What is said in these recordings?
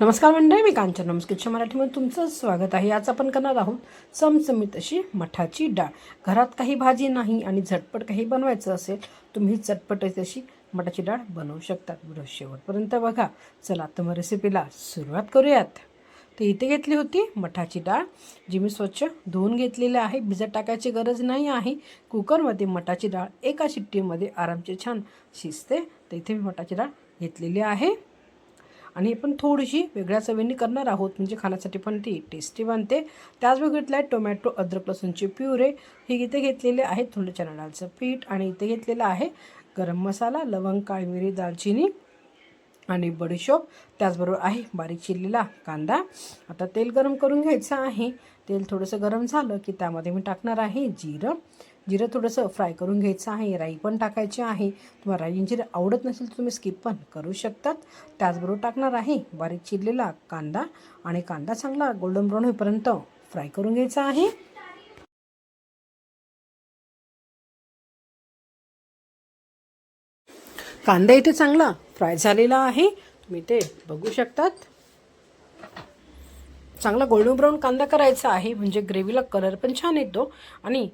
नमस्कार मंडळी मी कांचन नमस्कारच्या मराठीमध्ये तुमचं स्वागत आहे. आज आपण करणार आहोत चमचमीत अशी मठाची डाळ. घरात काही भाजी नाही आणि झटपट काही बनवायचं असेल तुम्ही झटपट अशी मठाची डाळ बनवू शकतात. व्हिडिओ शेवटपर्यंत बघा. चला तर मग रेसिपीला सुरुवात करूयात. तर इथे घेतली होती मठाची डाळ जी मी स्वच्छ धुवून घेतलेली आहे. भिजत टाकायची गरज नाही आहे. कुकरमध्ये मठाची डाळ एका शिट्टीमध्ये आरामचे छान शिजते. तर इथे मी मठाची डाळ घेतलेली आहे. आणि पण थोडीशी वेगळ्या चवीने करणार आहोत. म्हणजे खाण्यासाठी पण ती टेस्टी बनते. त्याचबरोबर घेतलं आहे टोमॅटो अद्रक लसूणची प्युरे. हे इथे घेतलेले आहे थोडं चणाडाळचं पीठ आणि इथे घेतलेलं आहे गरम मसाला लवंग काळी मिरी दालचिनी आणि बडीशोप. त्याचबरोबर आहे बारीक चिरलेला कांदा. आता तेल गरम करून घ्यायचं आहे. तेल थोडंसं गरम झालं की त्यामध्ये मी टाकणार आहे जिरं. जिरं थोडंसं फ्राय करून घ्यायचं आहे राई पण टाकायची आहे. तुम्हाला राई जिरं आवडत नसेल तर तुम्ही स्किप पण करू शकतात. त्याचबरोबर टाकणार आहे बारीक चिरलेला कांदा आणि कांदा चांगला गोल्डन ब्राऊन होईपर्यंत फ्राय करून घ्यायचा आहे. कांदा इथे चांगला फ्राय झालेला आहे. तुम्ही ते बघू शकतात. चांगला गोल्डन ब्राऊन कांदा करायचा आहे म्हणजे ग्रेव्हीला कलर पण छान येतो. आणि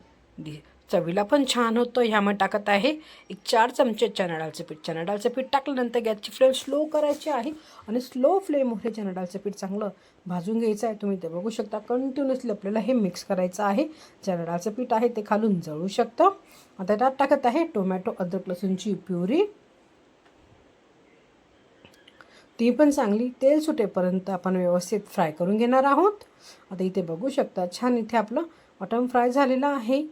चवीला पण छान होतो. ह्यामध्ये टाकत आहे एक चार चमचे चणा डाळचं पीठ. चणा डाळचं पीठ टाकल्यानंतर गॅसची फ्लेम स्लो करायची आहे आणि स्लो फ्लेमवर हे चणा डाळचं पीठ चांगलं भाजून घ्यायचं आहे. तुम्ही ते बघू शकता. कंटिन्युअसली आपल्याला हे मिक्स करायचं आहे. चणा डाळचं पीठ आहे ते खालून जळू शकतं. आता त्यात टाकत आहे टोमॅटो अद्रक लसूणची प्युरी. ती पण चांगली तेल सुटेपर्यंत आपण व्यवस्थित फ्राय करून घेणार आहोत. आता इथे बघू शकता छान इथे आपलं मटण फ्राय झालेलं आहे.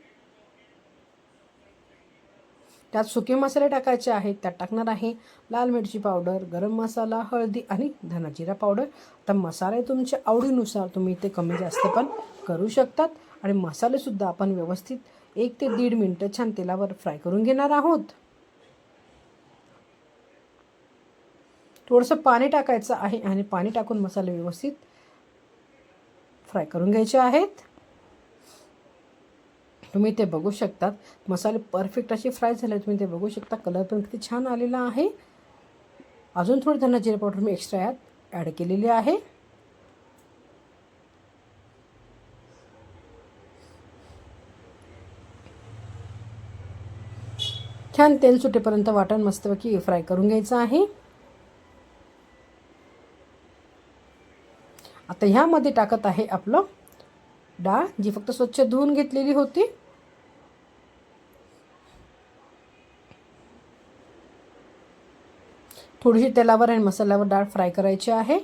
त्यात सुके मसाले टाकायचे आहेत त्यात टाकणार आहे लाल मिरची पावडर गरम मसाला हळदी आणि धनाजिरा पावडर. आता मसाले तुमच्या आवडीनुसार तुम्ही ते कमी जास्त पण करू शकतात आणि मसालेसुद्धा आपण व्यवस्थित एक ते दीड मिनटं छान तेलावर फ्राय करून घेणार आहोत. थोडंसं पाणी टाकायचं आहे आणि पाणी टाकून मसाले व्यवस्थित फ्राय करून घ्यायचे आहेत. तुम्ही ते बघू शकतात मसाले परफेक्ट असे फ्राय झाले तुम्ही ते बघू शकता कलर पण किती छान आलेला आहे. अजून थोडी त्यांना जिरे पावडर मी एक्स्ट्रा यात ॲड केलेली आहे. छान तेल सुटेपर्यंत वाटण मस्तपैकी फ्राय करून घ्यायचं आहे. आता ह्यामध्ये टाकत आहे आपलं डाळ जी फक्त स्वच्छ धुवून घेतलेली होती. थोडीशी तेलावर आणि मसाल्यावर डाळ फ्राय करायची आहे.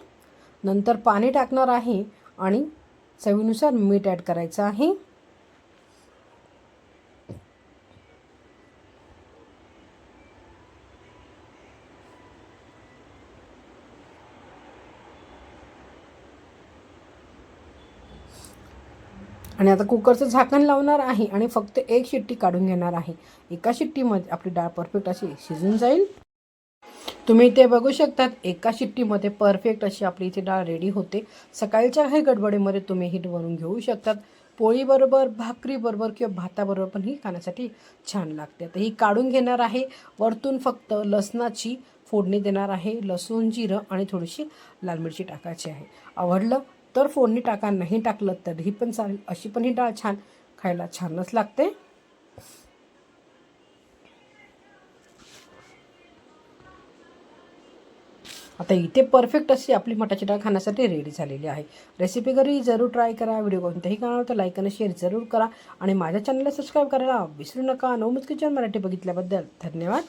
नंतर पाणी टाकणार आहे आणि चवीनुसार मीठ ॲड करायचं आहे. आणि आता कुकरचं झाकण लावणार आहे आणि फक्त एक शिट्टी काढून घेणार आहे. एका शिट्टीमध्ये आपली डाळ परफेक्ट अशी शिजून जाईल. तुम्ही ते बघू शकतात एका शिट्टीमध्ये परफेक्ट अशी आपली इथे डाळ रेडी होते. सकाळच्या काही गडबडीमध्ये तुम्ही ही बनवून घेऊ शकतात. पोळीबरोबर भाकरीबरोबर किंवा भाताबरोबर पण ही खाण्यासाठी छान लागते. तर ही काढून घेणार आहे. वरतून फक्त लसणाची फोडणी देणार आहे. लसूण जिरं आणि थोडीशी लाल मिरची टाकायची आहे. आवडलं तर फोडणी टाका नाही टाकलं तरीही पण चालेल. अशी पण ही डाळ छान खायला छानच लागते. आता इथे परफेक्ट अशी आपली मटाची डाळ खाण्यासाठी रेडी झालेली आहे. रेसिपी घरी जरूर ट्राय करा. व्हिडिओ कोणत्याही कानावर तर लाईक आणि शेअर जरूर करा. आणि माझ्या चॅनलला सबस्क्राईब करायला विसरू नका. नवमुच किचन मराठी बघितल्याबद्दल धन्यवाद.